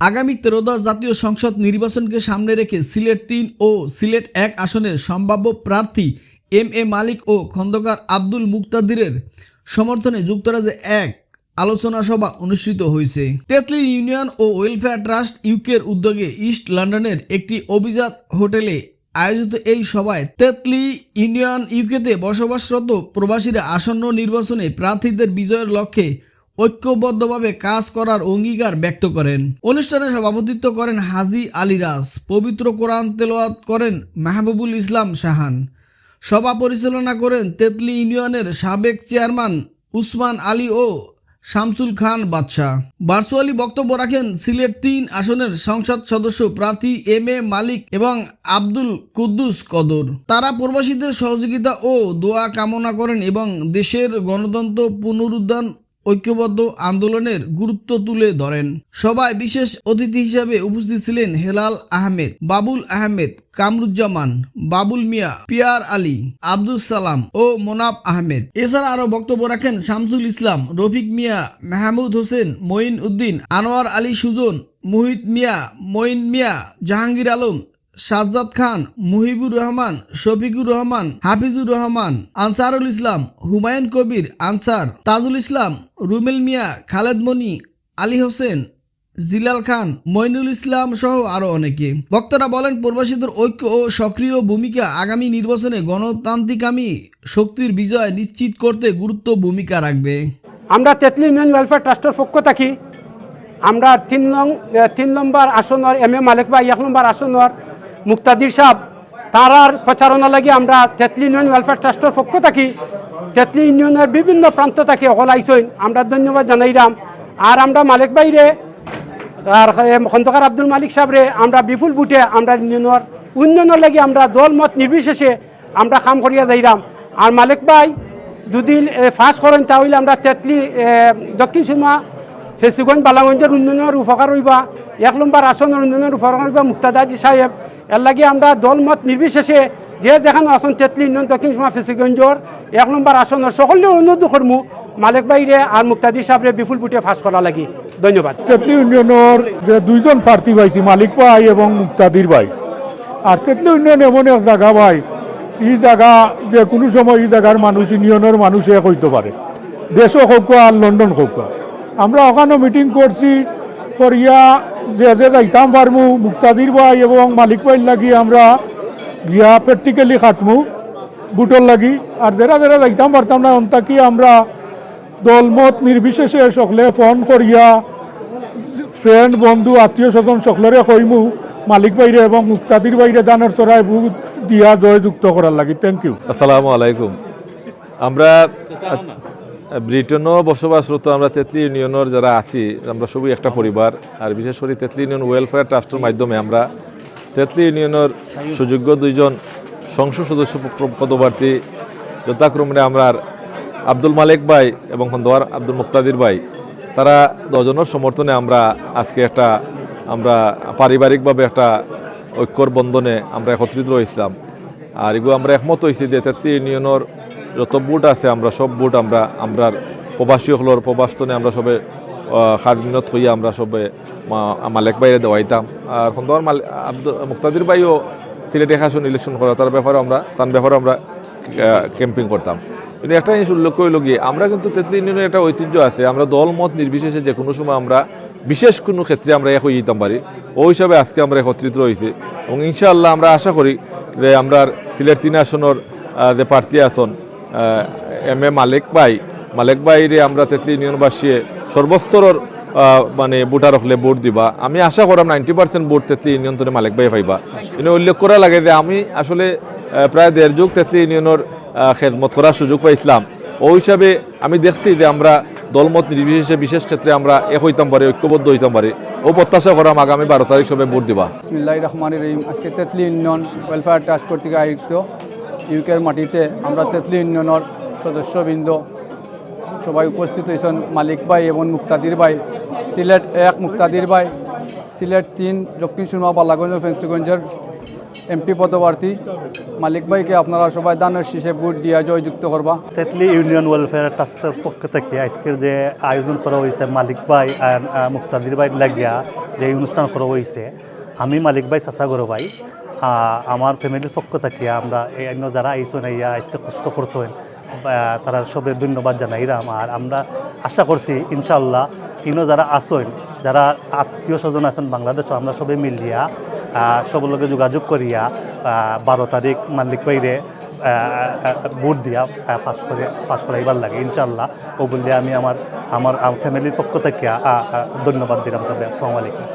আগামী ত্রয়োদশ জাতীয় সংসদ নির্বাচনকে সামনে রেখে সিলেট তিন ও সিলেট এক আসনের সম্ভাব্য প্রার্থী এম এ মালিক ও খন্দকার আব্দুল মুক্তাদিরের সমর্থনে যুক্তরাজ্যে এক আলোচনা সভা অনুষ্ঠিত হয়েছে। তেতলি ইউনিয়ন ও ওয়েলফেয়ার ট্রাস্ট ইউকের উদ্যোগে ইস্ট লন্ডনের একটি অভিজাত হোটেলে আয়োজিত এই সভায় তেতলি ইউনিয়ন ইউকেতে বসবাসরত প্রবাসীরা আসন্ন নির্বাচনে প্রার্থীদের বিজয়ের লক্ষ্যে ঐক্যবদ্ধভাবে কাজ করার অঙ্গীকার ব্যক্ত করেন। অনুষ্ঠানে সভাপতিত্ব করেন হাজি আলিরাজ পবিত্র কোরআন তেলাওয়াত করেন মাহবুবুল ইসলাম শাহান সভা পরিচালনা করেন তেতলি ইউনিয়নের সাবেক চেয়ারম্যান উসমান আলী ও শামসুল খান বাদশাহ। ভার্চুয়ালি বক্তব্য রাখেন সিলেট তিন আসনের সংসদ সদস্য প্রার্থী এম এ মালিক এবং আব্দুল কুদ্দুস কদর। তারা প্রবাসীদের সহযোগিতা ও দোয়া কামনা করেন এবং দেশের গণতন্ত্র পুনরুদ্ধার ঐক্যবদ্ধ আন্দোলনের গুরুত্ব তুলে ধরেন। সভায় বিশেষ অতিথি হিসাবে উপস্থিত ছিলেন হেলাল আহমেদ, বাবুল আহমেদ, কামরুজ্জামান, বাবুল মিয়া, পিয়ার আলী আব্দুল সালাম ও মোনাব আহমেদ। এছাড়া আরও বক্তব্য রাখেন শামসুল ইসলাম, রফিক মিয়া, মাহমুদ হোসেন, মঈন উদ্দিন, আনোয়ার আলী সুজন, মুহিত মিয়া, মঈন মিয়া, জাহাঙ্গীর আলম সাজ্জাদ খান, মুহিবুর রহমান, শফিকুর রহমান, হাফিজুর রহমান, আনসারুল ইসলাম, হুমায়ুন কবির, আনসার, তাজুল ইসলাম, রুমেল মিয়া, খালেদ মনি, আলী হোসেন, জিলাল খান, মইনুল ইসলাম সহ আরও অনেকে। বক্তারা বলেন, প্রবাসীদের ঐক্য ও সক্রিয় ভূমিকা আগামী নির্বাচনে গণতান্ত্রিকামী শক্তির বিজয় নিশ্চিত করতে গুরুত্ব ভূমিকা রাখবে। আমরা তেতলি ইউনিয়ন ওয়েলফেয়ার ট্রাস্টের পক্ষ থাকি। আমরা তিন নং তিন নম্বর আসনের এম এ মালিক ভাই, এক নম্বর আসনের মুক্তাদির সাহ তারার প্রচারণা লাগি আমরা তেতলি ইউনিয়ন ওয়েলফেয়ার ট্রাস্টের পক্ষ থাকি, তেতলি ইউনিয়নের বিভিন্ন প্রান্ত থাকি অকল আইসইন আমরা ধন্যবাদ জানাইলাম আর আমরা মালিক ভাইরে, আর খন্দকার আব্দুল মালিক সাহেবরে আমরা বিপুল বুটে আমরা ইউনিয়নের উন্নয়নের লাগি আমরা দল মত নির্বিশেষে আমরা কাম করিয়া যাইলাম আর মালিক ভাই, দুদিন ফাঁস করেন তাহলে আমরা তেতলি দক্ষিণ সীমা ফেসিগঞ্জ, বালাগঞ্জের উন্নয়নের উপকার হইবা, এক নম্বর আসনের উন্নয়নের উপকার হইবা মুক্তাদাজি সাহেব। এর লাগে আমরা দল মত নির্বিশেষে যে যেখানে আসন তেতলি উন্নয়ন দক্ষিণ সীমা, ফেসিগঞ্জর এক নম্বর আসনের সকলে অনুরোধ করমু মালিক বাইরে আর মুক্তাদি সাহেবরে বিপুল বুটে ফাঁস করা লাগি। ধন্যবাদ। তেতলি ইউনিয়নের যে দুইজন প্রার্থী পাইছি মালিক ভাই এবং মুক্তাদির ভাই। আর তেতলি ইউনিয়ন এমন এক জায়গা ভাই এই জায়গা যে কোনো সময় এই জায়গার মানুষ, ইউনিয়নের মানুষ এক হইতে পারে। দেশও হোক আর লন্ডন হোক আমরা ওখানে মিটিং করছি, করিয়া যে যে যাইতাম পারমু মুক্তাদির ভাই এবং মালিক ভাই লাগি আমরা গিয়া প্র্যাকটিক্যালি খাটমু বুটর লাগি। আর যারা যারা যাইতাম পারতাম না অন্তাকি আমরা দলমত নির্বিশেষে সকলে ফোন করিয়া ফ্রেন্ড বন্ধু, আত্মীয় স্বজন সকলরে কইমু, মালিক বাইরে এবং মুক্তাদির বাইরে দানের চড়াই বুট দিয়া জয়যুক্ত করার লাগি। থ্যাংক ইউ আসসালামু আলাইকুম। আমরা ব্রিটেনও বসবাসরত, আমরা তেতলি ইউনিয়নের যারা আছি, আমরা সবই একটা পরিবার, আর বিশেষ করে তেতলি ইউনিয়ন ওয়েলফেয়ার ট্রাস্টের মাধ্যমে আমরা তেতলি ইউনিয়নের সুযোগ্য দুইজন সংসদ সদস্য পদপ্রার্থী যথাক্রমে আমরা আব্দুল মালিক ভাই এবং খন্দোয়ার আব্দুল মুক্তাদির ভাই, তারা দজনের সমর্থনে আমরা আজকে একটা, আমরা পারিবারিকভাবে একটা ঐক্যর বন্ধনে আমরা একত্রিত হয়েছিলাম। আর এগুলো আমরা একমত হয়েছি যে তেতলি ইউনিয়নের যত বুট আছে, আমরা সব বুট আমরা আমরার প্রবাসী হলর প্রবাসনে আমরা সবে স্বাধীনত হইয়া আমরা সবে মালেক বাইরে দেওয়াইতাম। আর সুন্দর মাল আব্দুল, মুক্তাদির ভাইও সিলেটে হাসন ইলেকশন করা, তার ব্যাপারে আমরা, তার ব্যাপারে আমরা ক্যাম্পিং করতাম। কিন্তু একটা জিনিস উল্লেখ করে গিয়ে আমরা কিন্তু তেতলি ইউনিয়নের একটা ঐতিহ্য আছে, আমরা দল মত নির্বিশেষে যে কোনো সময় আমরা, বিশেষ কোনো ক্ষেত্রে আমরা এক হয়ে যেতাম পারি। ওই হিসাবে আজকে আমরা একত্রিত হয়েছি এবং ইনশাআল্লাহ আমরা আশা করি যে আমরা সিলেট তিন আসনের যে প্রার্থী আসন এম এ মালিক ভাই। মালিক ভাইরে আমরা তেতলি ইউনিয়নবাসী সর্বস্তরের মানে ভোটার হলে ভোট দিবা। আমি আশা করাম ninety percent vote Tetli union তো মালিক ভাই পাইবা। কিন্তু উল্লেখ করা লাগে যে আমি আসলে প্রায় দেড় যুগ তেতলি ইউনিয়নের খেদমত করার সুযোগ পাইছিলাম। ওই হিসাবে আমি দেখছি যে আমরা দলমত নির্বিশেষে বিশেষ ক্ষেত্রে আমরা এক হইতাম পারি, ঐক্যবদ্ধ হইতাম পারি। ও প্রত্যাশা করাম আগামী বারো তারিখ সবে ভোট দিবা। বিসমিল্লাহ রহমান রহিম। আজকে তেতলি ইউনিয়ন ওয়েলফেয়ার ট্রাস্ট কর্তৃক আয়োজিত ইউকের মাটিতে আমরা তেতলি ইউনিয়নের সদস্যবৃন্দ। সবাই উপস্থিত হয়েছেন মালিক ভাই এবং মুক্তাদির ভাই, সিলেট এক মুক্তাদির ভাই, সিলেট তিন দক্ষিণ সুরমা বালাগঞ্জ ফেন্সিগঞ্জের এমপি পদপ্রার্থী। মালিক ভাইকে আপনারা সবাই দানের শীষে ভোট দিয়া জয়যুক্ত করবা। তেতলি ইউনিয়ন ওয়েলফেয়ার ট্রাস্টের পক্ষ থেকে আজকের যে আয়োজন করা হয়েছে মালিক ভাই আর মুক্তাদির ভাই লাগিয়া যে অনুষ্ঠান করা হয়েছে, আমি মালিক ভাই চাচাগর ভাই আমার ফ্যামিলির পক্ষ থেকে আমরা অন্য যারা আইসন আইয়া আজকে কষ্ট করছেন তারা সবে ধন্যবাদ জানাইলাম আর আমরা আশা করছি ইনশাল্লাহ ইনো যারা আসেন যারা আত্মীয় স্বজন আছেন বাংলাদেশ, আমরা সবে মিলিয়া লগে যোগাযোগ করিয়া বারো তারিখ মালিক বাইরে ভোট দিয়া পাস করে, পাস করাইবার লাগে ইনশাল্লাহ ও বললে আমি আমার আমার ফ্যামিলির পক্ষ থেকে ধন্যবাদ দিলাম সবাই। আসসালামু আলাইকুম।